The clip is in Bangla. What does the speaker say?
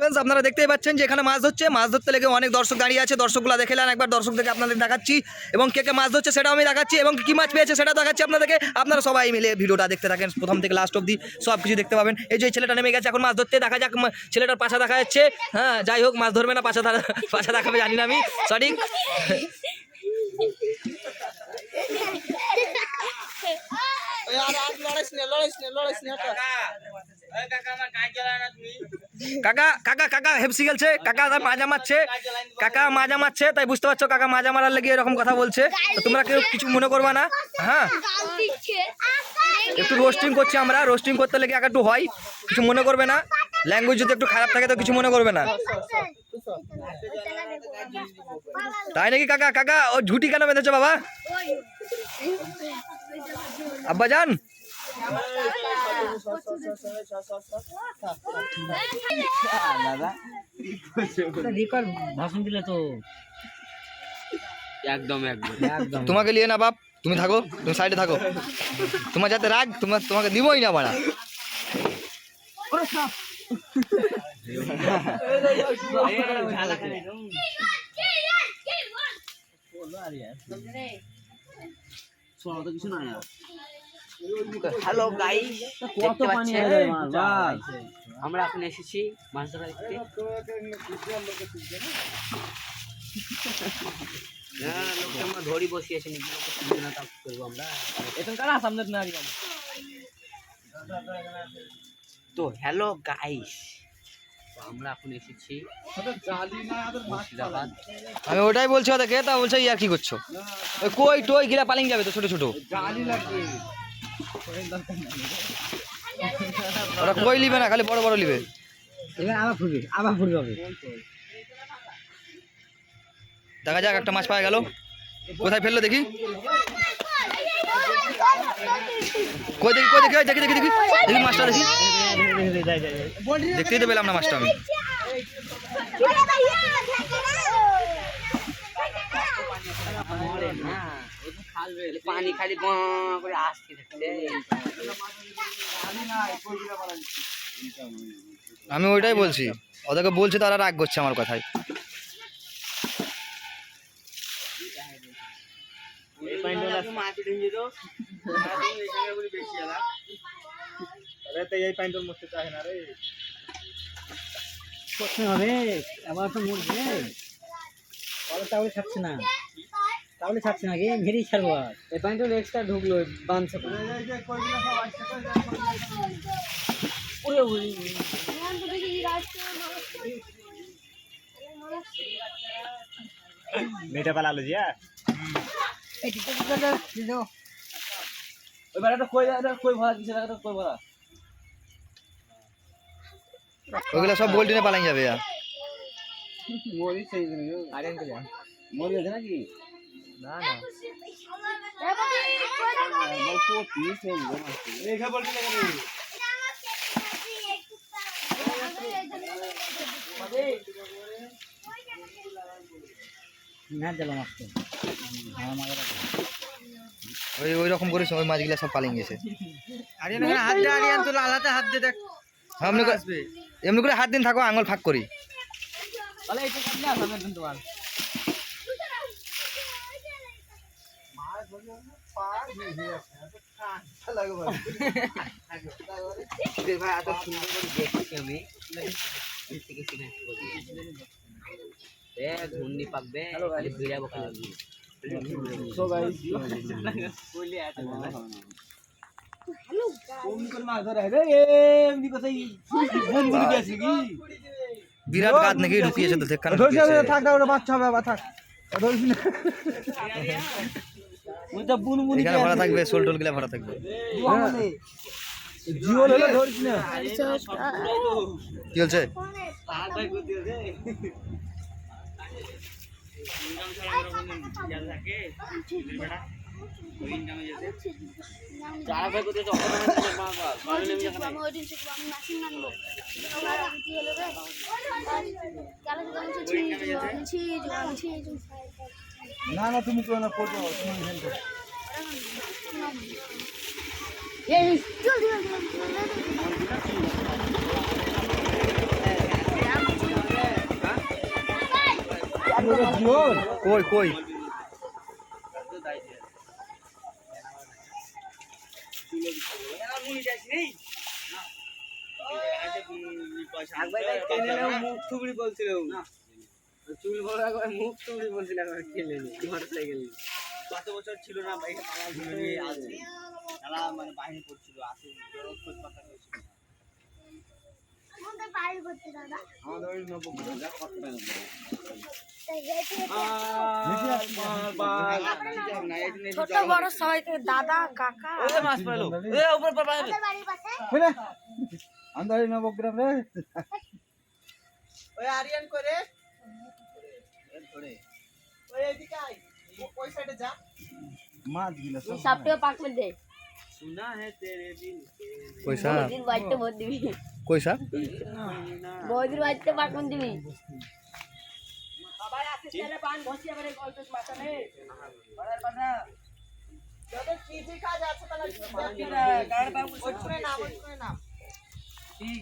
ফ্রেন্ডস আপনারা দেখতেই পাচ্ছেন যে এখানে মাছ ধরছে। মাছ ধরতে লেগে অনেক দর্শক দাঁড়িয়ে আছে। দর্শকগুলো দেখেলেন একবার দর্শকদেরকে আপনাদের দেখাচ্ছি। এবং কে কে মাছ ধরছে সেটাও আমি দেখাচ্ছি। এবং কি মাছ পেয়েছে সেটা দেখাচ্ছি আপনাদেরকে। আপনারা সবাই মিলে ভিডিওটা দেখতে থাকেন। প্রথম থেকে লাস্ট অবধি সব কিছু দেখতে পাবেন। এই যে ছেলেটা নেমে গেছে। এখন মাছ ধরতে দেখা যাক। ছেলেটার পাশা দেখা যাচ্ছে। হ্যাঁ যাই হোক মাছ ধরবে না পাশা পাশা দেখাবে জানি না আমি। সঠিক কাকা। কাকা কাকা কাকা কাকা হেপসি গেলছে কাকা মাজা মারছে। কাকা মাজা মারছে, তাই বুঝতে পারছ কাকা মাজা মারার লেগে এরকম কথা বলছে। তোমরা কেউ কিছু মনে করবা না। হ্যাঁ? একটু রোস্টিং করছি আমরা। রোস্টিং করতে লেগে একটু হয়। কিছু মনে করবে না। ল্যাঙ্গুয়েজ যদি একটু খারাপ থাকে তো কিছু মনে করবে না। তাই নাকি কাকা? কাকা, ও ঝুটি কেন বেঁধেছো বাবা? আব্বা যান দিলে তো একদম। একদম একদম তোমাকে নিয়ে না বাপ তুমি থাকো তুমি সাইডে থাকো। তোমার যাতে রাগ তোমার তোমাকে দিবই না বাড়া। শোনা তো কিছু নাই হ্যালো গাইস কত পানি আছে মাছ আমরা এখন এসেছি মাছ ধরা দেখতে আমরা ধরি বসিয়েছি তা আমরা। না হ্যালো গাইস আমরা এখন এসেছি আমি ওটাই বলছি ওদেরকে তা বলছে ইয়া কি করছ? কই টই গিলা পালিং যাবে তো ছোট ছোট। ওরা কই লিবে না খালি বড় বড় লিবে এবার আবার ফুটবে আবার ফুটবে হবে দেখা যাক একটা মাছ পাওয়া গেল কোথায় ফেলল দেখি কই দেখি কই দেখি দেখি দেখি দেখি দেখি মাছটা দেখি দেখতেই তো পেলাম না মাছটা আমি হ্যাঁ। পানি খালি গ করে আসতে আমি ওইটাই বলছি। ওদেরকে বলছি তারা রাগ করছে আমার কথায়। হবে। আবার তো মরবে। তাহলে ছাড়ছে না। তাহলে ছাড়ছে না গেম হেরেই ছাড়বো আর। এই পানিটা এক্সট্রা ঢুকলো বাঁধছে ওরে ওরে মেয়েটা পালালো যে ওই বেড়াটা কই দাদা কই ভরা কিসে দাদা কই ভরা। ওগুলো সব বোল্টিনে পালাং যাবে আর মরি সেই জন্য আরে আনতে যা নাকি? না না। ওই ওই রকম করিস ওই মাছগুলো সব পালিং গেছে। হাত দে আরিয়ান তো লালাতে হাত দে দেখ। হ্যাঁ, এমনি করে এমনি করে হাত দিন থাকো আঙুল ফাঁক করি। তাহলে এটা কেমনে আসামে দিন তোমার তোদের ভাই এত সুন্দর করে দেখছি আমি দূর থেকে সিনেমা এ ঘূর্ণি পাকবে খালি বিড়াবো খালি সো গাইস কইলে এত কোন কোন মাছ ধরে রে এমনি কথাই বন বলি গেছে কি বিরাট গাছ নাকি ঢুকিয়েছে তো দেখখানে ধরছি ঢুকিয়েছে। থাক না ওটা বাচ্চা হবে আবার থাক এখানে ভরা থাকবে সোল টোলগুলা ভরা থাকবে জিওল হলে ধরছি না। কি হচ্ছে না না তুমি তো না করো তুমি হেন করো কই কই? একবার তাই টেনে নাও, মুখ থুবড়ি বলছিল চুল বড় একবার মুখ থুবড়ি বলছিল একবার খেলে নি মোটরসাইকেল কত বছর ছিল না পালা ধরে নিয়ে আছে। মানে বাহিনী করছিল আসে খোঁজ কথা করছিল আমাদের বাড়ি করতে দাদা। আমাদের ওই নব্বই যা কত টাকা তাই হেঁটে হেঁটে ছোট বড় সবাইকে দাদা কাকা। মাছ এ উপর নবগ্রাম রে। ওই আরিয়ান করে ওই এদিকে আয় ওই সাইডে যা মাছ গিলা সাপটিও পাক में दे सुना है तेरे दिल के পয়সা দিন বাইতে ভর দিবি কইসা বহুত দিন বাইতে পাক में দিবি সবাই আসিস তাহলে পান বসিয়ে এবারে গল্প মাথা নে যাদের কি কি কাজ আছে তাহলে গাড়ি বাবু ওই নাম ওই নাম ঠিক